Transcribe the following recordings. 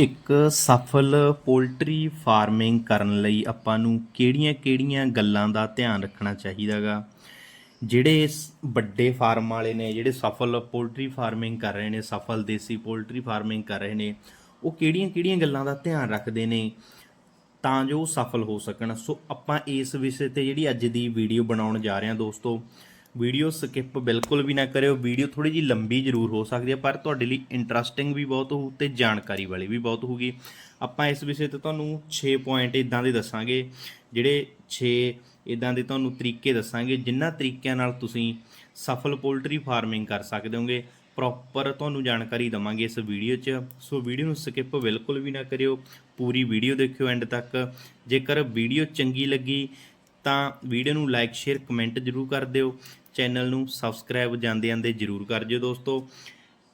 ਇੱਕ ਸਫਲ poultry farming ਕਰਨ ਲਈ ਆਪਾਂ ਨੂੰ ਕਿਹੜੀਆਂ-ਕਿਹੜੀਆਂ ਗੱਲਾਂ ਦਾ ਧਿਆਨ ਰੱਖਣਾ ਚਾਹੀਦਾਗਾ ਜਿਹੜੇ ਵੱਡੇ ਫਾਰਮ ਵਾਲੇ ਨੇ, ਜਿਹੜੇ ਸਫਲ ਪੋਲਟਰੀ ਫਾਰਮਿੰਗ ਕਰ ਰਹੇ ਨੇ, ਸਫਲ ਦੇਸੀ ਪੋਲਟਰੀ ਫਾਰਮਿੰਗ ਕਰ ਰਹੇ ਨੇ, ਉਹ ਕਿਹੜੀਆਂ-ਕਿਹੜੀਆਂ ਗੱਲਾਂ ਦਾ ਧਿਆਨ ਰੱਖਦੇ ਨੇ ਤਾਂ ਜੋ ਸਫਲ ਹੋ ਸਕਣ? ਸੋ ਆਪਾਂ ਇਸ ਵਿਸ਼ੇ ਤੇ ਜਿਹੜੀ ਅੱਜ ਦੀ ਵੀਡੀਓ ਬਣਾਉਣ ਜਾ ਰਹੇ ਹਾਂ ਦੋਸਤੋ ਵੀਡੀਓ ਸਕਿਪ ਬਿਲਕੁਲ ਵੀ ਨਾ ਕਰਿਓ। ਵੀਡੀਓ ਥੋੜੀ ਜੀ ਲੰਬੀ ਜ਼ਰੂਰ ਹੋ ਸਕਦੀ ਹੈ, ਪਰ ਤੁਹਾਡੇ ਲਈ ਇੰਟਰਸਟਿੰਗ ਵੀ ਬਹੁਤ ਹੋਊ ਤੇ ਜਾਣਕਾਰੀ ਵਾਲੀ ਵੀ ਬਹੁਤ ਹੋਊਗੀ। ਆਪਾਂ ਇਸ ਵਿਸ਼ੇ ਤੇ ਤੁਹਾਨੂੰ 6 ਪੁਆਇੰਟ ਇਦਾਂ ਦੇ ਦੱਸਾਂਗੇ, ਜਿਹੜੇ 6 ਇਦਾਂ ਦੇ ਤੁਹਾਨੂੰ ਤਰੀਕੇ ਦੱਸਾਂਗੇ ਜਿਨ੍ਹਾਂ ਤਰੀਕਿਆਂ ਨਾਲ ਤੁਸੀਂ ਸਫਲ ਪੋਲਟਰੀ ਫਾਰਮਿੰਗ ਕਰ ਸਕਦੇ ਹੋਗੇ। ਪ੍ਰੋਪਰ ਤੁਹਾਨੂੰ ਜਾਣਕਾਰੀ ਦਵਾਂਗੇ ਇਸ ਵੀਡੀਓ 'ਚ। ਸੋ ਵੀਡੀਓ ਨੂੰ ਸਕਿਪ ਬਿਲਕੁਲ ਵੀ ਨਾ ਕਰਿਓ। ਪੂਰੀ ਵੀਡੀਓ ਦੇਖਿਓ ਐਂਡ ਤੱਕ। ਜੇਕਰ ਵੀਡੀਓ ਚੰਗੀ ਲੱਗੀ ਤਾਂ ਵੀਡੀਓ ਨੂੰ ਲਾਈਕ ਸ਼ੇਅਰ ਕਮੈਂਟ ਜਰੂਰ ਕਰ ਦਿਓ। ਚੈਨਲ ਨੂੰ ਸਬਸਕ੍ਰਾਈਬ ਜਾਂਦੇ ਜਾਂਦੇ ਜਰੂਰ ਕਰ ਜਿਓ ਦੋਸਤੋ।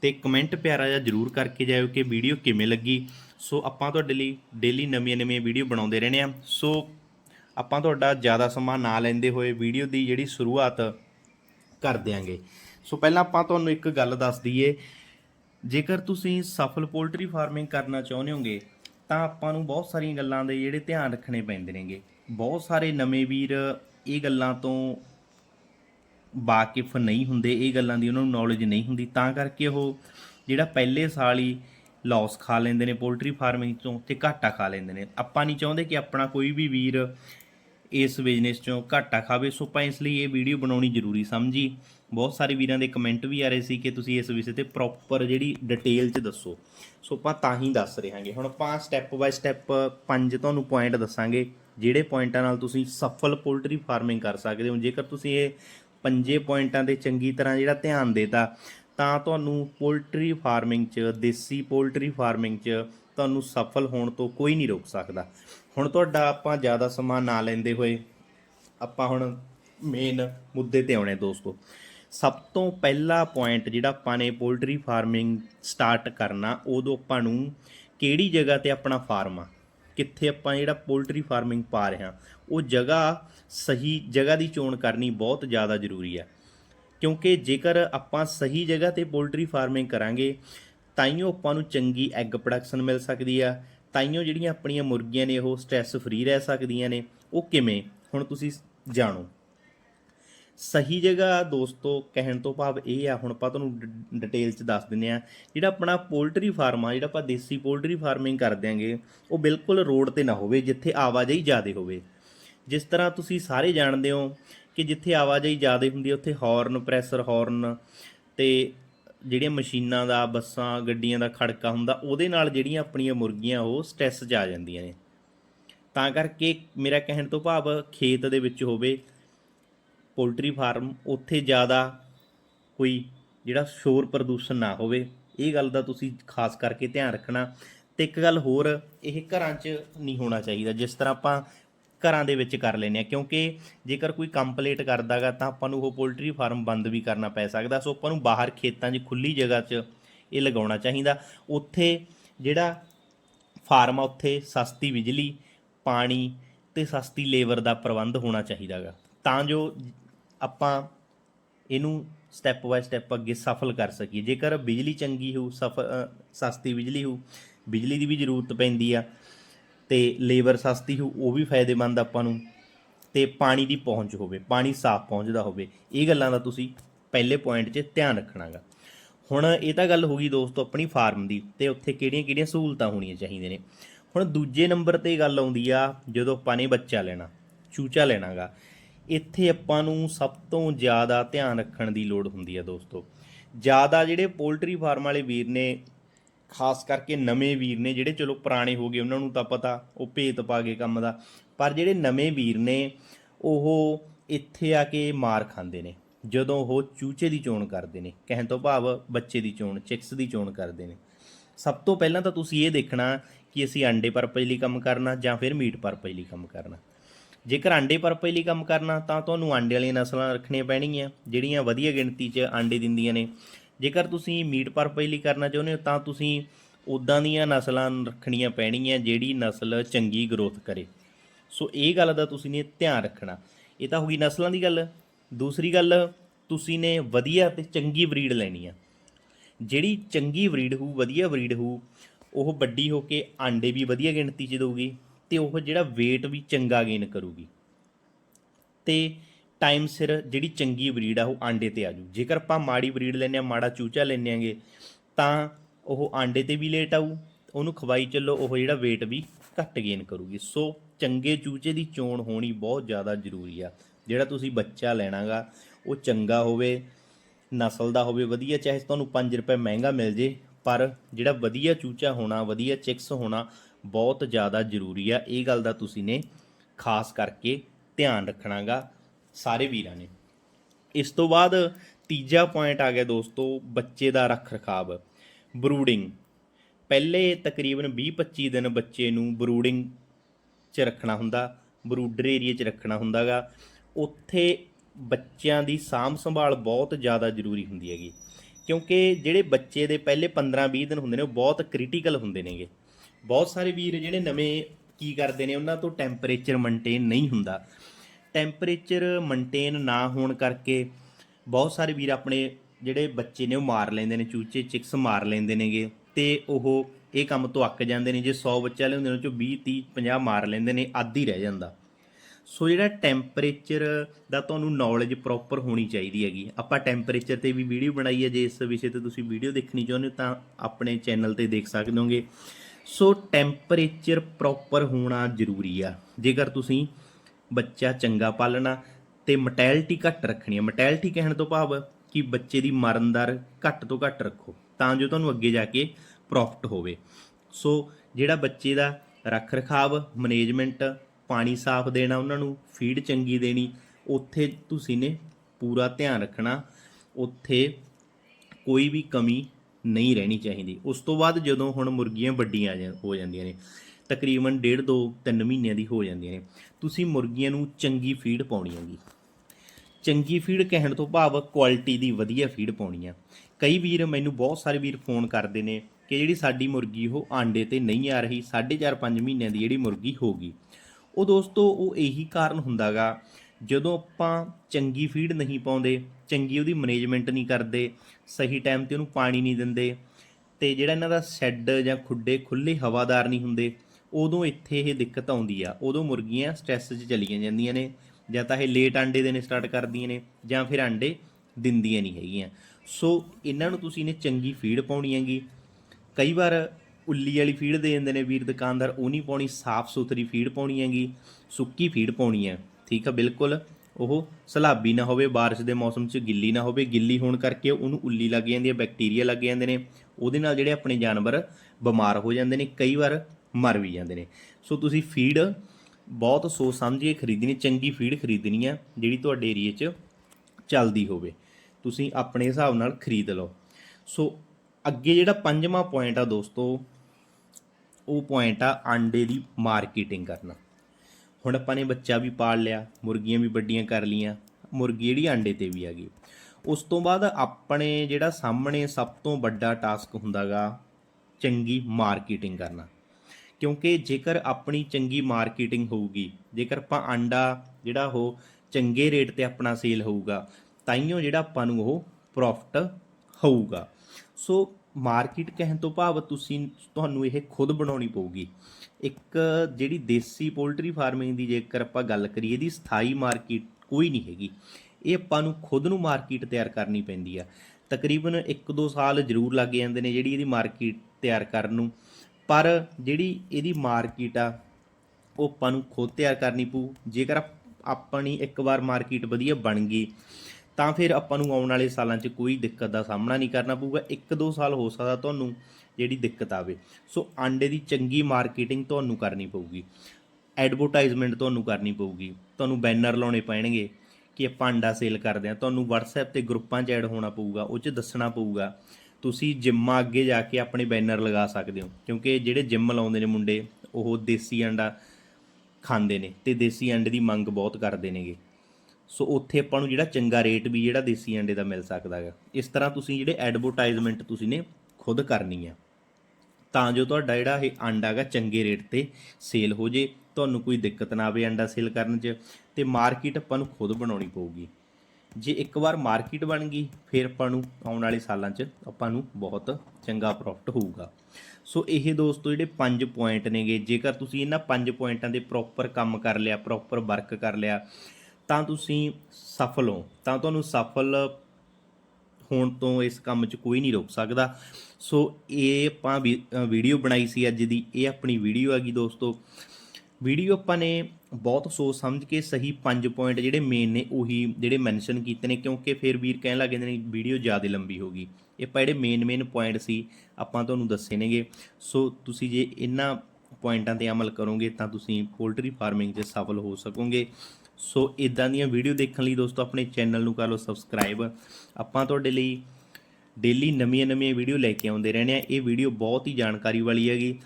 ਤੇ ਕਮੈਂਟ ਪਿਆਰਾ ਜਿਹਾ ਜਰੂਰ ਕਰਕੇ ਜਾਇਓ ਕਿ ਵੀਡੀਓ ਕਿਵੇਂ ਲੱਗੀ। ਸੋ ਆਪਾਂ ਤੁਹਾਡੇ ਲਈ ਡੇਲੀ ਨਵੀਆਂ ਨਵੀਆਂ ਵੀਡੀਓ ਬਣਾਉਂਦੇ ਰਹਿੰਦੇ ਆ ਸੋ ਆਪਾਂ ਤੁਹਾਡਾ ਜ਼ਿਆਦਾ ਸਮਾਂ ਨਾ ਲੈਂਦੇ ਹੋਏ ਵੀਡੀਓ ਦੀ ਜਿਹੜੀ ਸ਼ੁਰੂਆਤ ਕਰ ਦਿਆਂਗੇ। ਸੋ ਪਹਿਲਾਂ ਆਪਾਂ ਤੁਹਾਨੂੰ ਇੱਕ ਗੱਲ ਦੱਸ ਦਈਏ। ਜੇਕਰ ਤੁਸੀਂ ਸਫਲ ਪੋਲਟਰੀ ਫਾਰਮਿੰਗ ਕਰਨਾ ਚਾਹੁੰਦੇ ਹੋਗੇ, ਤਾਂ ਆਪਾਂ ਨੂੰ ਬਹੁਤ ਸਾਰੀਆਂ ਗੱਲਾਂ ਦੇ ਜਿਹੜੇ ਧਿਆਨ ਰੱਖਣੇ ਪੈਂਦੇ ਨੇਗੇ। ਬਹੁਤ ਸਾਰੇ ਨਵੇਂ ਵੀਰ ਇਹ ਗੱਲਾਂ ਤੋਂ ਵਾਕਿਫ ਨਹੀਂ ਹੁੰਦੇ, ਇਹ ਗੱਲਾਂ ਦੀ ਉਹਨਾਂ ਨੂੰ ਨੌਲੇਜ ਨਹੀਂ ਹੁੰਦੀ। ਤਾਂ ਕਰਕੇ ਉਹ ਜਿਹੜਾ ਪਹਿਲੇ ਸਾਲ ਹੀ ਲਾਸ ਖਾ ਲੈਂਦੇ ਨੇ ਪੋਲਟਰੀ ਫਾਰਮਿੰਗ ਤੋਂ ਤੇ ਘਾਟਾ ਖਾ ਲੈਂਦੇ ਨੇ। ਆਪਾਂ ਨਹੀਂ ਚਾਹੁੰਦੇ ਕਿ ਆਪਣਾ ਕੋਈ ਵੀ ਵੀਰ ਇਸ ਬਿਜ਼ਨਸ ਚੋਂ ਘਾਟਾ ਖਾਵੇ। ਸੋ ਆਪਾਂ ਇਸ ਲਈ ਇਹ ਵੀਡੀਓ ਬਣਾਉਣੀ ਜ਼ਰੂਰੀ, ਸਮਝੀ? ਬਹੁਤ ਸਾਰੇ ਵੀਰਾਂ ਦੇ ਕਮੈਂਟ ਵੀ ਆ ਰਹੇ ਸੀ ਕਿ ਤੁਸੀਂ ਇਸ ਵਿਸ਼ੇ ਤੇ ਪ੍ਰੋਪਰ ਜਿਹੜੀ ਡਿਟੇਲ 'ਚ ਦੱਸੋ। ਸੋ ਆਪਾਂ ਤਾਂ ਹੀ ਦੱਸ ਰਹੇ ਹਾਂਗੇ ਹੁਣ ਆਪਾਂ ਸਟੈਪ ਬਾਈ ਸਟੈਪ ਪੰਜ ਤੁਹਾਨੂੰ ਪੁਆਇੰਟ ਦੱਸਾਂਗੇ। ਜਿਹੜੇ ਪੁਆਇੰਟਾਂ ਨਾਲ ਤੁਸੀਂ ਸਫਲ ਪੋਲਟਰੀ ਫਾਰਮਿੰਗ ਕਰ ਸਕਦੇ ਹੋ। ਜੇਕਰ ਤੁਸੀਂ ਇਹ ਪੰਜੇ ਪੁਆਇੰਟਾਂ ਤੇ ਚੰਗੀ ਤਰ੍ਹਾਂ ਜਿਹੜਾ ਧਿਆਨ ਦੇਤਾ, ਤਾਂ ਤੁਹਾਨੂੰ ਪੋਲਟਰੀ ਫਾਰਮਿੰਗ 'ਚ, ਦੇਸੀ ਪੋਲਟਰੀ ਫਾਰਮਿੰਗ 'ਚ ਤੁਹਾਨੂੰ ਸਫਲ ਹੋਣ ਤੋਂ ਕੋਈ ਨਹੀਂ ਰੋਕ ਸਕਦਾ। ਹੁਣ ਤੁਹਾਡਾ ਆਪਾਂ ਜ਼ਿਆਦਾ ਸਮਾਂ ਨਾ ਲੈਂਦੇ ਹੋਏ ਆਪਾਂ ਹੁਣ ਮੇਨ ਮੁੱਦੇ ਤੇ ਆਉਣੇ ਦੋਸਤੋ। ਸਭ ਤੋਂ ਪਹਿਲਾ ਪੁਆਇੰਟ ਜਿਹੜਾ ਆਪਾਂ ਨੇ ਪੋਲਟਰੀ ਫਾਰਮਿੰਗ ਸਟਾਰਟ ਕਰਨਾ, ਉਦੋਂ ਆਪਾਂ ਨੂੰ ਕਿਹੜੀ ਜਗ੍ਹਾ ਤੇ ਆਪਣਾ ਫਾਰਮ ਆ? ਕਿੱਥੇ ਆਪਾਂ ਜਿਹੜਾ ਪੋਲਟਰੀ ਫਾਰਮਿੰਗ ਪਾ ਰਹੇ ਹਾਂ ਉਹ ਜਗ੍ਹਾ ਸਹੀ ਜਗ੍ਹਾ ਦੀ ਚੋਣ ਕਰਨੀ ਬਹੁਤ ਜ਼ਿਆਦਾ ਜ਼ਰੂਰੀ ਹੈ। ਕਿਉਂਕਿ ਜੇਕਰ ਆਪਾਂ ਸਹੀ ਜਗ੍ਹਾ ਤੇ ਪੋਲਟਰੀ ਫਾਰਮਿੰਗ ਕਰਾਂਗੇ ਤਾਈਓ ਆਪਾਂ ਨੂੰ ਚੰਗੀ ਐਗ ਪ੍ਰੋਡਕਸ਼ਨ ਮਿਲ ਸਕਦੀ ਆ। ਤਾਈਓ ਜਿਹੜੀਆਂ ਆਪਣੀਆਂ ਮੁਰਗੀਆਂ ਨੇ, ਉਹ ਸਟ੍ਰੈਸ ਫ੍ਰੀ ਰਹਿ ਸਕਦੀਆਂ ਨੇ। ਉਹ ਕਿਵੇਂ? ਹੁਣ ਤੁਸੀਂ ਜਾਣੋ। ਸਹੀ ਜਗ੍ਹਾ ਦੋਸਤੋ, ਕਹਿਣ ਤੋਂ ਭਾਵ ਇਹ ਆ, ਹੁਣ ਆਪਾਂ ਤੁਹਾਨੂੰ ਡਿਟੇਲ ਚ ਦੱਸ ਦਿੰਦੇ ਆ ਜਿਹੜਾ ਆਪਣਾ ਪੋਲਟਰੀ ਫਾਰਮ ਆ, ਜਿਹੜਾ ਆਪਾਂ ਦੇਸੀ ਪੋਲਟਰੀ ਫਾਰਮਿੰਗ ਕਰ ਦਿਆਂਗੇ ਉਹ ਬਿਲਕੁਲ ਰੋਡ ਤੇ ਨਾ ਹੋਵੇ, ਜਿੱਥੇ ਆਵਾਜਾਈ ਜ਼ਿਆਦਾ ਹੋਵੇ। ਜਿਸ ਤਰ੍ਹਾਂ ਤੁਸੀਂ ਸਾਰੇ ਜਾਣਦੇ ਹੋ ਕਿ ਜਿੱਥੇ ਆਵਾਜਾਈ ਜ਼ਿਆਦਾ ਹੁੰਦੀ ਹੈ, ਉੱਥੇ ਹਾਰਨ ਪ੍ਰੈਸ਼ਰ ਹਾਰਨ ਤੇ ਜਿਹੜੀਆਂ ਮਸ਼ੀਨਾਂ ਦਾ, ਬੱਸਾਂ, ਗੱਡੀਆਂ ਦਾ ਖੜਕਾ ਹੁੰਦਾ, ਉਹਦੇ ਨਾਲ ਜਿਹੜੀਆਂ ਆਪਣੀਆਂ ਮੁਰਗੀਆਂ, ਉਹ ਸਟ੍ਰੈਸ 'ਚ ਆ ਜਾਂਦੀਆਂ ਨੇ। ਤਾਂ ਕਰਕੇ ਮੇਰਾ ਕਹਿਣ ਤੋਂ ਭਾਵ ਖੇਤ ਦੇ ਵਿੱਚ ਹੋਵੇ, ਪੋਲਟਰੀ ਫਾਰਮ, ਉੱਥੇ ਜ਼ਿਆਦਾ ਕੋਈ ਜਿਹੜਾ ਸ਼ੋਰ ਪ੍ਰਦੂਸ਼ਣ ਨਾ ਹੋਵੇ, ਇਹ ਗੱਲ ਦਾ ਤੁਸੀਂ ਖਾਸ ਕਰਕੇ ਧਿਆਨ ਰੱਖਣਾ। ਤੇ ਇੱਕ ਗੱਲ ਹੋਰ, ਇਹ ਘਰਾਂ 'ਚ ਨਹੀਂ ਹੋਣਾ ਚਾਹੀਦਾ। ਜਿਸ ਤਰ੍ਹਾਂ ਆਪਾਂ ਘਰਾਂ ਦੇ ਵਿੱਚ ਕਰ ਲੈਨੇ ਆ, ਕਿਉਂਕਿ ਜੇਕਰ ਕੋਈ ਕੰਪਲੀਟ ਕਰਦਾਗਾ ਤਾਂ ਆਪਾਂ ਨੂੰ ਉਹ ਪੋਲਟਰੀ ਫਾਰਮ ਬੰਦ ਵੀ ਕਰਨਾ ਪੈ ਸਕਦਾ, ਸੋ ਆਪਾਂ ਨੂੰ ਬਾਹਰ ਖੇਤਾਂ 'ਚ ਖੁੱਲੀ ਜਗ੍ਹਾ 'ਚ ਇਹ ਲਗਾਉਣਾ ਚਾਹੀਦਾ। ਉੱਥੇ ਜਿਹੜਾ ਫਾਰਮ ਆ, ਉੱਥੇ ਸਸਤੀ ਬਿਜਲੀ, ਪਾਣੀ ਤੇ ਸਸਤੀ ਲੇਬਰ ਦਾ ਪ੍ਰਬੰਧ ਹੋਣਾ ਚਾਹੀਦਾਗਾ। ਤਾਂ ਜੋ ਆਪਾਂ ਇਹਨੂੰ ਸਟੈਪ ਬਾਏ ਸਟੈਪ ਅੱਗੇ ਸਫਲ ਕਰ ਸਕੀਏ। ਜੇਕਰ ਬਿਜਲੀ ਚੰਗੀ ਹੋ ਸਫ ਸਸਤੀ ਬਿਜਲੀ ਹੋ ਬਿਜਲੀ ਦੀ ਵੀ ਜ਼ਰੂਰਤ ਪੈਂਦੀ ਆ ਤੇ ਲੇਬਰ ਸਸਤੀ ਹੋ ਉਹ ਵੀ ਫਾਇਦੇਮੰਦ ਆਪਾਂ ਨੂੰ। ਤੇ ਪਾਣੀ ਦੀ ਪਹੁੰਚ ਹੋਵੇ, ਪਾਣੀ ਸਾਫ਼ ਪਹੁੰਚਦਾ ਹੋਵੇ, ਇਹ ਗੱਲਾਂ ਦਾ ਤੁਸੀਂ ਪਹਿਲੇ ਪੁਆਇੰਟ 'ਚ ਧਿਆਨ ਰੱਖਣਾਗਾ। ਹੁਣ ਇਹ ਤਾਂ ਗੱਲ ਹੋ ਗਈ ਦੋਸਤੋ ਆਪਣੀ ਫਾਰਮ ਦੀ, ਤੇ ਉੱਥੇ ਕਿਹੜੀਆਂ-ਕਿਹੜੀਆਂ ਸਹੂਲਤਾਂ ਹੋਣੀਆਂ ਚਾਹੀਦੀਆਂ ਨੇ। ਹੁਣ ਦੂਜੇ ਨੰਬਰ ਤੇ ਗੱਲ ਆਉਂਦੀ ਆ, ਜਦੋਂ ਆਪਾਂ ਨੇ ਬੱਚਾ ਲੈਣਾ, ਚੂਚਾ ਲੈਣਾਗਾ, ਇੱਥੇ ਆਪਾਂ ਨੂੰ ਸਭ ਤੋਂ ਜ਼ਿਆਦਾ ਧਿਆਨ ਰੱਖਣ ਦੀ ਲੋੜ ਹੁੰਦੀ ਆ ਦੋਸਤੋ। ਜ਼ਿਆਦਾ ਜਿਹੜੇ ਪੋਲਟਰੀ ਫਾਰਮ ਵਾਲੇ ਵੀਰ ਨੇ ਖਾਸ ਕਰਕੇ ਨਵੇਂ ਵੀਰ ਨੇ ਜਿਹੜੇ ਚਲੋ ਪੁਰਾਣੇ ਹੋ ਗਏ, ਉਹਨਾਂ ਨੂੰ ਤਾਂ ਪਤਾ, ਉਹ ਭੇਤ ਪਾ ਗਏ ਕੰਮ ਦਾ। ਪਰ ਜਿਹੜੇ ਨਵੇਂ ਵੀਰ ਨੇ, ਉਹ ਇੱਥੇ ਆ ਕੇ ਮਾਰ ਖਾਂਦੇ ਨੇ। ਜਦੋਂ ਉਹ ਚੂਚੇ ਦੀ ਚੋਣ ਕਰਦੇ ਨੇ, ਕਹਿਣ ਤੋਂ ਭਾਵ ਬੱਚੇ ਦੀ ਚੋਣ, ਚਿਕਸ ਦੀ ਚੋਣ ਕਰਦੇ ਨੇ। ਸਭ ਤੋਂ ਪਹਿਲਾਂ ਤਾਂ ਤੁਸੀਂ ਇਹ ਦੇਖਣਾ ਕਿ ਅਸੀਂ ਅੰਡੇ ਪਰਪਸ ਲਈ ਕੰਮ ਕਰਨਾ ਜਾਂ ਫਿਰ ਮੀਟ ਪਰਪਸ ਲਈ ਕੰਮ ਕਰਨਾ। ਜੇਕਰ ਆਂਡੇ ਪਰਪਸ ਲਈ ਕੰਮ ਕਰਨਾ, ਤਾਂ ਤੁਹਾਨੂੰ ਆਂਡੇ ਵਾਲੀਆਂ ਨਸਲਾਂ ਰੱਖਣੀਆਂ ਪੈਣਗੀਆਂ, ਜਿਹੜੀਆਂ ਵਧੀਆ ਗਿਣਤੀ 'ਚ ਆਂਡੇ ਦਿੰਦੀਆਂ ਨੇ। ਜੇਕਰ ਤੁਸੀਂ ਮੀਟ ਪਰਪਸ ਲਈ ਕਰਨਾ ਚਾਹੁੰਦੇ ਹੋ, ਤਾਂ ਤੁਸੀਂ ਉਦਾਂ ਦੀਆਂ ਨਸਲਾਂ ਰੱਖਣੀਆਂ ਪੈਣਗੀਆਂ ਜਿਹੜੀ ਨਸਲ ਚੰਗੀ ਗਰੋਥ ਕਰੇ। ਸੋ ਇਹ ਗੱਲ ਦਾ ਤੁਸੀਂ ਨੇ ਧਿਆਨ ਰੱਖਣਾ। ਇਹ ਤਾਂ ਹੋ ਗਈ ਨਸਲਾਂ ਦੀ ਗੱਲ। ਦੂਸਰੀ ਗੱਲ, ਤੁਸੀਂ ਨੇ ਵਧੀਆ ਤੇ ਚੰਗੀ ਬਰੀਡ ਲੈਣੀ ਆ। ਜਿਹੜੀ ਚੰਗੀ ਬਰੀਡ ਹੋਊ, ਵਧੀਆ ਬਰੀਡ ਹੋਊ, ਉਹ ਵੱਡੀ ਹੋ ਕੇ ਆਂਡੇ ਵੀ ਵਧੀਆ ਗਿਣਤੀ 'ਚ ਦੇਊਗੀ ਤੇ ਉਹ ਜਿਹੜਾ weight ਵੀ ਚੰਗਾ ਗੇਨ ਕਰੂਗੀ। ਤੇ ਟਾਈਮ ਸਿਰ ਜਿਹੜੀ ਚੰਗੀ ਬਰੀਡ ਆ, ਉਹ ਆਂਡੇ ਤੇ ਆ ਜੂ ਜੇਕਰ ਆਪਾਂ ਮਾੜੀ ਬਰੀਡ ਲੈਨੇ ਆ, ਮਾੜਾ ਚੂਚਾ ਲੈਨੇ ਆਂਗੇ, ਤਾਂ ਉਹ ਆਂਡੇ ਤੇ ਵੀ ਲੇਟ ਆਊ, ਉਹਨੂੰ ਖਵਾਈ ਚੱਲੋ, ਉਹ ਜਿਹੜਾ weight ਵੀ ਘੱਟ ਗੇਨ ਕਰੂਗੀ। ਸੋ ਚੰਗੇ ਚੂਚੇ ਦੀ ਚੋਣ ਹੋਣੀ ਬਹੁਤ ਜ਼ਿਆਦਾ ਜ਼ਰੂਰੀ ਆ। ਜਿਹੜਾ ਤੁਸੀਂ ਬੱਚਾ ਲੈਣਾਗਾ ਉਹ ਚੰਗਾ ਹੋਵੇ, ਨਸਲ ਦਾ ਹੋਵੇ, ਵਧੀਆ, ਚਾਹੇ ਤੁਹਾਨੂੰ 5 ਰੁਪਏ ਮਹਿੰਗਾ ਮਿਲ ਜੇ, ਪਰ ਜਿਹੜਾ ਵਧੀਆ ਚੂਚਾ ਹੋਣਾ, ਵਧੀਆ ਚਿਕਸ ਹੋਣਾ, ਬਹੁਤ ਜ਼ਿਆਦਾ ਜ਼ਰੂਰੀ ਆ। ਇਹ ਗੱਲ ਦਾ ਤੁਸੀਂ ਨੇ ਖਾਸ ਕਰਕੇ ਧਿਆਨ ਰੱਖਣਾਗਾ ਸਾਰੇ ਵੀਰਾਂ ਨੇ। ਇਸ ਤੋਂ ਬਾਅਦ ਤੀਜਾ ਪੁਆਇੰਟ ਆ ਗਿਆ ਦੋਸਤੋ, ਬੱਚੇ ਦਾ ਰੱਖ ਰਖਾਵ ਬਰੂਡਿੰਗ ਪਹਿਲੇ ਤਕਰੀਬਨ 20-25 ਦਿਨ ਬੱਚੇ ਨੂੰ ਬਰੂਡਿੰਗ 'ਚ ਰੱਖਣਾ ਹੁੰਦਾ ਬਰੂਡਰ ਏਰੀਆ 'ਚ ਰੱਖਣਾ ਹੁੰਦਾਗਾ ਉੱਥੇ ਬੱਚਿਆਂ ਦੀ ਸਾਂਭ ਸੰਭਾਲ ਬਹੁਤ ਜ਼ਿਆਦਾ ਜ਼ਰੂਰੀ ਹੁੰਦੀ ਹੈਗੀ, ਕਿਉਂਕਿ ਜਿਹੜੇ ਬੱਚੇ ਦੇ ਪਹਿਲੇ 15-20 ਦਿਨ ਹੁੰਦੇ ਨੇ, ਉਹ ਬਹੁਤ ਕ੍ਰਿਟੀਕਲ ਹੁੰਦੇ ਨੇਗੇ। ਬਹੁਤ ਸਾਰੇ ਵੀਰ ਜਿਹੜੇ ਨਵੇਂ ਕੀ ਕਰਦੇ ਨੇ, ਉਹਨਾਂ ਤੋਂ ਟੈਂਪਰੇਚਰ ਮੇਨਟੇਨ ਨਹੀਂ ਹੁੰਦਾ। ਟੈਂਪਰੇਚਰ ਮੇਨਟੇਨ ਨਾ ਹੋਣ ਕਰਕੇ ਬਹੁਤ ਸਾਰੇ ਵੀਰ ਆਪਣੇ ਜਿਹੜੇ ਬੱਚੇ ਨੇ ਉਹ ਮਾਰ ਲੈਂਦੇ ਨੇ, ਚੂਚੇ ਚਿਕਸ ਮਾਰ ਲੈਂਦੇ ਨੇਗੇ ਤੇ ਉਹ ਇਹ ਕੰਮ ਤੋਂ ਅੱਕ ਜਾਂਦੇ ਨੇ, ਜੇ 100 ਬੱਚੇ ਵਾਲੇ ਹੁੰਦੇ ਨੇ, ਉਹ ਚੋਂ 20 30 50 ਮਾਰ ਲੈਂਦੇ ਨੇ, ਅੱਧ ਹੀ ਰਹਿ ਜਾਂਦਾ। ਸੋ ਜਿਹੜਾ ਟੈਂਪਰੇਚਰ ਦਾ ਤੁਹਾਨੂੰ ਨੌਲੇਜ ਪ੍ਰੋਪਰ ਹੋਣੀ ਚਾਹੀਦੀ ਹੈਗੀ। ਆਪਾਂ ਟੈਂਪਰੇਚਰ ਤੇ ਵੀ ਵੀਡੀਓ ਬਣਾਈ ਹੈ, ਜੇ ਇਸ ਵਿਸ਼ੇ ਤੇ ਤੁਸੀਂ ਵੀਡੀਓ ਦੇਖਣੀ ਚਾਹੁੰਦੇ ਹੋ ਤਾਂ ਆਪਣੇ ਚੈਨਲ ਤੇ ਦੇਖ ਸਕਦੇ ਹੋਗੇ। ਸੋ ਟੈਂਪਰੇਚਰ ਪ੍ਰੋਪਰ ਹੋਣਾ ਜ਼ਰੂਰੀ ਆ। ਜੇਕਰ ਤੁਸੀਂ ਬੱਚਾ ਚੰਗਾ ਪਾਲਣਾ ਤੇ ਮੋਰਟੈਲਿਟੀ ਘੱਟ ਰੱਖਣੀ ਹੈ। ਮੋਰਟੈਲਿਟੀ ਕਹਿਣ ਤੋਂ ਭਾਵ ਕਿ ਬੱਚੇ ਦੀ ਮਰਨ ਦਰ ਘੱਟ ਤੋਂ ਘੱਟ ਰੱਖੋ, ਤਾਂ ਜੋ ਤੁਹਾਨੂੰ ਅੱਗੇ ਜਾ ਕੇ ਪ੍ਰੋਫਿਟ ਹੋਵੇ। ਸੋ ਜਿਹੜਾ ਬੱਚੇ ਦਾ ਰੱਖ ਰਖਾਵ ਮੈਨੇਜਮੈਂਟ ਪਾਣੀ ਸਾਫ਼ ਦੇਣਾ ਉਹਨਾਂ ਨੂੰ ਫੀਡ ਚੰਗੀ ਦੇਣੀ, ਉੱਥੇ ਤੁਸੀਂ ਨੇ ਪੂਰਾ ਧਿਆਨ ਰੱਖਣਾ, ਉੱਥੇ ਕੋਈ ਵੀ ਕਮੀ ਨਹੀਂ ਰਹਿਣੀ ਚਾਹੀਦੀ। ਉਸ ਤੋਂ ਬਾਅਦ ਜਦੋਂ ਹੁਣ ਮੁਰਗੀਆਂ ਵੱਡੀਆਂ ਆ ਜਾਂ- ਹੋ ਜਾਂਦੀਆਂ ਨੇ ਤਕਰੀਬਨ ਡੇਢ ਦੋ ਤਿੰਨ ਮਹੀਨਿਆਂ ਦੀ ਹੋ ਜਾਂਦੀਆਂ ਨੇ। ਤੁਸੀਂ ਮੁਰਗੀਆਂ ਨੂੰ ਚੰਗੀ ਫੀਡ ਪਾਉਣੀ ਹੈਗੀ। ਚੰਗੀ ਫੀਡ ਕਹਿਣ ਤੋਂ ਭਾਵ ਕੁਆਲਿਟੀ ਦੀ ਵਧੀਆ ਫੀਡ ਪਾਉਣੀ ਆ। ਕਈ ਵੀਰ ਮੈਨੂੰ ਬਹੁਤ ਸਾਰੇ ਵੀਰ ਫੋਨ ਕਰਦੇ ਨੇ ਕਿ ਜਿਹੜੀ ਸਾਡੀ ਮੁਰਗੀ ਉਹ ਆਂਡੇ ਤੇ ਨਹੀਂ ਆ ਰਹੀ 4.5 5 ਮਹੀਨਿਆਂ ਦੀ ਜਿਹੜੀ ਮੁਰਗੀ ਹੋ ਗਈ। ਉਹ ਦੋਸਤੋ, ਉਹ ਇਹੀ ਕਾਰਨ ਹੁੰਦਾਗਾ, ਜਦੋਂ ਆਪਾਂ ਚੰਗੀ ਫੀਡ ਨਹੀਂ ਪਾਉਂਦੇ, ਚੰਗੀ ਉਹਦੀ ਮੈਨੇਜਮੈਂਟ ਨਹੀਂ ਕਰਦੇ, ਸਹੀ ਟਾਈਮ ਤੇ ਉਹਨੂੰ ਪਾਣੀ ਨਹੀਂ ਦਿੰਦੇ, ਤੇ ਜਿਹੜਾ ਇਹਨਾਂ ਦਾ ਸ਼ੈੱਡ ਜਾਂ ਖੁੱਡੇ ਖੁੱਲੇ ਹਵਾਦਾਰ ਨਹੀਂ ਹੁੰਦੇ ਉਦੋਂ ਇੱਥੇ ਇਹ ਦਿੱਕਤ ਆਉਂਦੀ ਆ। ਉਦੋਂ ਮੁਰਗੀਆਂ ਸਟ੍ਰੈਸ 'ਚ ਚਲੀਆਂ ਜਾਂਦੀਆਂ ਨੇ, ਜਾਂ ਤਾਂ ਇਹ ਲੇਟ ਆਂਡੇ ਦੇਣੇ ਸਟਾਰਟ ਕਰਦੀਆਂ ਨੇ, ਜਾਂ ਫਿਰ ਆਂਡੇ ਦਿੰਦੀਆਂ ਨਹੀਂ ਹੈਗੀਆਂ। ਸੋ ਇਹਨਾਂ ਨੂੰ ਤੁਸੀਂ ਨੇ ਚੰਗੀ ਫੀਡ ਪਾਉਣੀ ਹੈਗੀ। ਕਈ ਵਾਰ ਉੱਲੀ ਵਾਲੀ ਫੀਡ ਦੇ ਦਿੰਦੇ ਨੇ ਵੀਰ ਦੁਕਾਨਦਾਰ, ਉਹ ਨਹੀਂ ਪਾਉਣੀ, ਸਾਫ਼ ਸੁਥਰੀ ਫੀਡ ਪਾਉਣੀ ਹੈਗੀ, ਸੁੱਕੀ ਫੀਡ ਪਾਉਣੀ ਹੈ ਠੀਕ ਆ, ਬਿਲਕੁਲ। ਉਹ ਸਲਾਬੀ ਨਾ ਹੋਵੇ, ਬਾਰਿਸ਼ ਦੇ ਮੌਸਮ 'ਚ ਗਿੱਲੀ ਨਾ ਹੋਵੇ, ਗਿੱਲੀ ਹੋਣ ਕਰਕੇ ਉਹਨੂੰ ਉੱਲੀ ਲੱਗ ਜਾਂਦੀ ਹੈ ਬੈਕਟੀਰੀਆ ਲੱਗ ਜਾਂਦੇ ਨੇ। ਉਹਦੇ ਨਾਲ ਜਿਹੜੇ ਆਪਣੇ ਜਾਨਵਰ ਬਿਮਾਰ ਹੋ ਜਾਂਦੇ ਨੇ, ਕਈ ਵਾਰ ਮਰ ਵੀ ਜਾਂਦੇ ਨੇ। ਸੋ ਤੁਸੀਂ ਫੀਡ ਬਹੁਤ ਸੋਚ ਸਮਝ ਕੇ ਖਰੀਦਣੀ, ਚੰਗੀ ਫੀਡ ਖਰੀਦਣੀ ਆ, ਜਿਹੜੀ ਤੁਹਾਡੇ ਏਰੀਏ 'ਚ ਚੱਲਦੀ ਹੋਵੇ। ਤੁਸੀਂ ਆਪਣੇ ਹਿਸਾਬ ਨਾਲ ਖਰੀਦ ਲਓ। ਸੋ ਅੱਗੇ ਜਿਹੜਾ ਪੰਜਵਾਂ ਪੁਆਇੰਟ ਆ ਦੋਸਤੋ, ਉਹ ਪੁਆਇੰਟ ਆ ਆਂਡੇ ਦੀ ਮਾਰਕੀਟਿੰਗ ਕਰਨਾ। ਹੁਣ ਆਪਾਂ ਨੇ ਬੱਚਾ ਵੀ ਪਾਲ ਲਿਆ, ਮੁਰਗੀਆਂ ਵੀ ਵੱਡੀਆਂ ਕਰ ਲੀਆਂ ਮੁਰਗੀ ਜਿਹੜੀ ਆਂਡੇ ਤੇ ਵੀ ਆ ਗਈ। ਉਸ ਤੋਂ ਬਾਅਦ ਆਪਣੇ ਜਿਹੜਾ ਸਾਹਮਣੇ ਸਭ ਤੋਂ ਵੱਡਾ ਟਾਸਕ ਹੁੰਦਾਗਾ, ਚੰਗੀ ਮਾਰਕੀਟਿੰਗ ਕਰਨਾ। ਕਿਉਂਕਿ ਜੇਕਰ ਆਪਣੀ ਚੰਗੀ ਮਾਰਕੀਟਿੰਗ ਹੋਊਗੀ, ਜੇਕਰ ਆਪਾਂ ਆਂਡਾ ਜਿਹੜਾ ਉਹ ਚੰਗੇ ਰੇਟ ਤੇ ਆਪਣਾ ਸੇਲ ਹੋਊਗਾ ਤਾਈਓ ਜਿਹੜਾ ਆਪਾਂ ਨੂੰ ਉਹ ਪ੍ਰੋਫਿਟ ਹੋਊਗਾ। ਸੋ ਮਾਰਕੀਟ ਕਹਿਣ ਤੋਂ ਭਾਵ ਤੁਸੀਂ, ਤੁਹਾਨੂੰ ਇਹ ਖੁਦ ਬਣਾਉਣੀ ਪਊਗੀ। ਇੱਕ ਜਿਹੜੀ ਦੇਸੀ ਪੋਲਟਰੀ ਫਾਰਮਿੰਗ ਦੀ ਜੇਕਰ ਆਪਾਂ ਗੱਲ ਕਰੀਏ, ਇਹਦੀ ਸਥਾਈ ਮਾਰਕੀਟ ਕੋਈ ਨਹੀਂ ਹੈਗੀ। ਇਹ ਆਪਾਂ ਨੂੰ ਖੁਦ ਨੂੰ ਮਾਰਕੀਟ ਤਿਆਰ ਕਰਨੀ ਪੈਂਦੀ ਆ। ਤਕਰੀਬਨ 1-2 ਸਾਲ ਜ਼ਰੂਰ ਲੱਗ ਜਾਂਦੇ ਨੇ ਜਿਹੜੀ ਇਹਦੀ ਮਾਰਕੀਟ ਤਿਆਰ ਕਰਨ ਨੂੰ। ਪਰ ਜਿਹੜੀ ਇਹਦੀ ਮਾਰਕੀਟ ਆ, ਉਹ ਆਪਾਂ ਨੂੰ ਖੁਦ ਤਿਆਰ ਕਰਨੀ ਪਊ। ਜੇਕਰ ਆਪਣੀ ਇੱਕ ਵਾਰ ਮਾਰਕੀਟ ਵਧੀਆ ਬਣ ਗਈ, ਤਾਂ ਫਿਰ ਆਪਾਂ ਨੂੰ ਆਉਣ ਵਾਲੇ ਸਾਲਾਂ 'ਚ ਕੋਈ ਦਿੱਕਤ ਦਾ ਸਾਹਮਣਾ ਨਹੀਂ ਕਰਨਾ ਪਊਗਾ। 1-2 ਸਾਲ ਹੋ ਸਕਦਾ ਤੁਹਾਨੂੰ ਜਿਹੜੀ ਦਿੱਕਤ ਆਵੇ। ਸੋ ਆਂਡੇ ਦੀ ਚੰਗੀ ਮਾਰਕੀਟਿੰਗ ਤੁਹਾਨੂੰ ਕਰਨੀ ਪਊਗੀ। ਐਡਵਰਟਾਈਜ਼ਮੈਂਟ ਤੁਹਾਨੂੰ ਕਰਨੀ ਪਊਗੀ। ਤੁਹਾਨੂੰ ਬੈਨਰ ਲਾਉਣੇ ਪੈਣਗੇ ਕਿ ਆਪਾਂ ਅੰਡਾ ਸੇਲ ਕਰਦੇ ਆ ਤੁਹਾਨੂੰ WhatsApp ਤੇ ਗਰੁੱਪਾਂ 'ਚ ਐਡ ਹੋਣਾ ਪਊਗਾ, ਉਹ 'ਚ ਦੱਸਣਾ ਪਊਗਾ। ਤੁਸੀਂ ਜਿੰਮਾਂ ਅੱਗੇ ਜਾ ਕੇ ਆਪਣੇ ਬੈਨਰ ਲਗਾ ਸਕਦੇ ਹੋ। ਕਿਉਂਕਿ ਜਿਹੜੇ ਜਿੰਮ ਲਾਉਂਦੇ ਨੇ ਮੁੰਡੇ, ਉਹ ਦੇਸੀ ਅੰਡਾ ਖਾਂਦੇ ਨੇ ਤੇ ਦੇਸੀ ਅੰਡੇ ਦੀ ਮੰਗ ਬਹੁਤ ਕਰਦੇ ਨੇਗੇ। ਸੋ ਉੱਥੇ ਆਪਾਂ ਨੂੰ ਜਿਹੜਾ ਚੰਗਾ ਰੇਟ ਵੀ ਜਿਹੜਾ ਦੇਸੀ ਅੰਡੇ ਦਾ ਮਿਲ ਸਕਦਾ ਹੈ ਇਸ ਤਰ੍ਹਾਂ ਤੁਸੀਂ ਜਿਹੜੇ ਐਡਵਰਟਾਈਜ਼ਮੈਂਟ ਤੁਸੀਂ ਨੇ, ਖੁਦ ਕਰਨੀ ਆ। ਤਾਂ ਜੋ ਤੁਹਾਡਾ ਜਿਹੜਾ ਇਹ ਆਂਡਾ ਹੈਗਾ ਚੰਗੇ ਰੇਟ ਤੇ ਸੇਲ ਹੋ ਜੇ, ਤੁਹਾਨੂੰ ਕੋਈ ਦਿੱਕਤ ਨਾ ਆਵੇ ਅੰਡਾ ਸੇਲ ਕਰਨ 'ਚ ਤੇ ਮਾਰਕੀਟ ਆਪਾਂ ਨੂੰ ਖੁਦ ਬਣਾਉਣੀ ਪਊਗੀ। ਜੇ ਇੱਕ ਵਾਰ ਮਾਰਕੀਟ ਬਣ ਗਈ, ਫਿਰ ਆਪਾਂ ਨੂੰ ਆਉਣ ਵਾਲੇ ਸਾਲਾਂ 'ਚ ਆਪਾਂ ਨੂੰ ਬਹੁਤ ਚੰਗਾ ਪ੍ਰੋਫਿਟ ਹੋਊਗਾ। ਸੋ ਇਹ ਦੋਸਤੋ ਜਿਹੜੇ ਪੰਜ ਪੁਆਇੰਟ ਨੇਗੇ, ਜੇਕਰ ਤੁਸੀਂ ਇਹਨਾਂ ਪੰਜ ਪੁਆਇੰਟਾਂ ਦੇ ਪ੍ਰੋਪਰ ਕੰਮ ਕਰ ਲਿਆ ਪ੍ਰੋਪਰ ਵਰਕ ਕਰ ਲਿਆ, ਤਾਂ ਤੁਸੀਂ ਸਫਲ ਹੋ। ਤਾਂ ਤੁਹਾਨੂੰ ਸਫਲ ਹੋਣ ਤੋਂ ਇਸ ਕੰਮ 'ਚ ਕੋਈ ਨਹੀਂ ਰੋਕ ਸਕਦਾ। ਸੋ ਇਹ ਆਪਾਂ ਵੀ- ਵੀਡੀਓ ਬਣਾਈ ਸੀ ਅੱਜ ਦੀ, ਇਹ ਆਪਣੀ ਵੀਡੀਓ ਹੈਗੀ ਦੋਸਤੋ। ਵੀਡੀਓ ਆਪਾਂ ਨੇ ਬਹੁਤ ਸੋਚ ਸਮਝ ਕੇ ਸਹੀ ਪੰਜ ਪੁਆਇੰਟ ਜਿਹੜੇ ਮੇਨ ਨੇ ਉਹੀ ਜਿਹੜੇ ਮੈਂਸ਼ਨ ਕੀਤੇ ਨੇ, ਕਿਉਂਕਿ ਫਿਰ ਵੀਰ ਕਹਿਣ ਲੱਗ ਜਾਂਦੇ ਨੇ ਵੀਡੀਓ ਜ਼ਿਆਦਾ ਲੰਬੀ ਹੋ ਗਈ। ਇਹ ਆਪਾਂ ਜਿਹੜੇ ਮੇਨ ਮੇਨ ਪੁਆਇੰਟ ਸੀ, ਆਪਾਂ ਤੁਹਾਨੂੰ ਦੱਸੇ ਨੇਗੇ। ਸੋ ਤੁਸੀਂ ਜੇ ਇਹਨਾਂ ਪੁਆਇੰਟਾਂ ਤੇ ਅਮਲ ਕਰੋਗੇ, ਤਾਂ ਤੁਸੀਂ ਪੋਲਟਰੀ ਫਾਰਮਿੰਗ 'ਚ ਸਫਲ ਹੋ ਸਕੋਗੇ। ਸੋ ਇਦਾਂ ਦੀਆਂ ਵੀਡੀਓ ਦੇਖਣ ਲਈ ਦੋਸਤੋ, ਆਪਣੇ ਚੈਨਲ ਨੂੰ ਕਰ ਲਓ ਸਬਸਕ੍ਰਾਈਬ ਆਪਾਂ ਤੁਹਾਡੇ ਲਈ ਡੇਲੀ ਨਵੀਆਂ ਨਵੀਆਂ ਵੀਡੀਓ ਲੈ ਕੇ ਆਉਂਦੇ ਰਹਿੰਦੇ ਆ ਇਹ ਵੀਡੀਓ ਬਹੁਤ ਹੀ ਜਾਣਕਾਰੀ ਵਾਲੀ ਹੈਗੀ।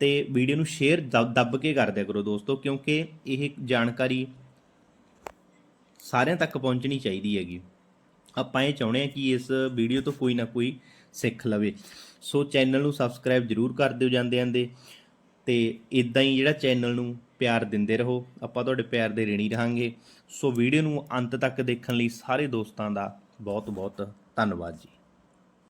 ਤੇ ਵੀਡੀਓ ਨੂੰ ਸ਼ੇਅਰ ਦੱਬ ਕੇ ਕਰ ਦਿਆ ਕਰੋ ਦੋਸਤੋ, ਕਿਉਂਕਿ ਇਹ ਜਾਣਕਾਰੀ ਸਾਰਿਆਂ ਤੱਕ ਪਹੁੰਚਣੀ ਚਾਹੀਦੀ ਹੈਗੀ। ਆਪਾਂ ਇਹ ਚਾਹੁੰਦੇ ਹਾਂ ਕਿ ਇਸ ਵੀਡੀਓ ਤੋਂ ਕੋਈ ਨਾ ਕੋਈ ਸਿੱਖ ਲਵੇ। ਸੋ ਚੈਨਲ ਨੂੰ ਸਬਸਕ੍ਰਾਈਬ ਜਰੂਰ ਕਰ ਦਿਓ ਜਾਂਦੇ ਜਾਂਦੇ ਤੇ ਇਦਾਂ ਹੀ ਜਿਹੜਾ ਚੈਨਲ ਨੂੰ ਪਿਆਰ ਦਿੰਦੇ ਰਹੋ, ਆਪਾਂ ਤੁਹਾਡੇ ਪਿਆਰ ਦੇ ਰੇਣੀ ਰਹਾਂਗੇ। ਸੋ ਵੀਡੀਓ ਨੂੰ ਅੰਤ ਤੱਕ ਦੇਖਣ ਲਈ ਸਾਰੇ ਦੋਸਤਾਂ ਦਾ ਬਹੁਤ ਬਹੁਤ ਧੰਨਵਾਦ ਜੀ।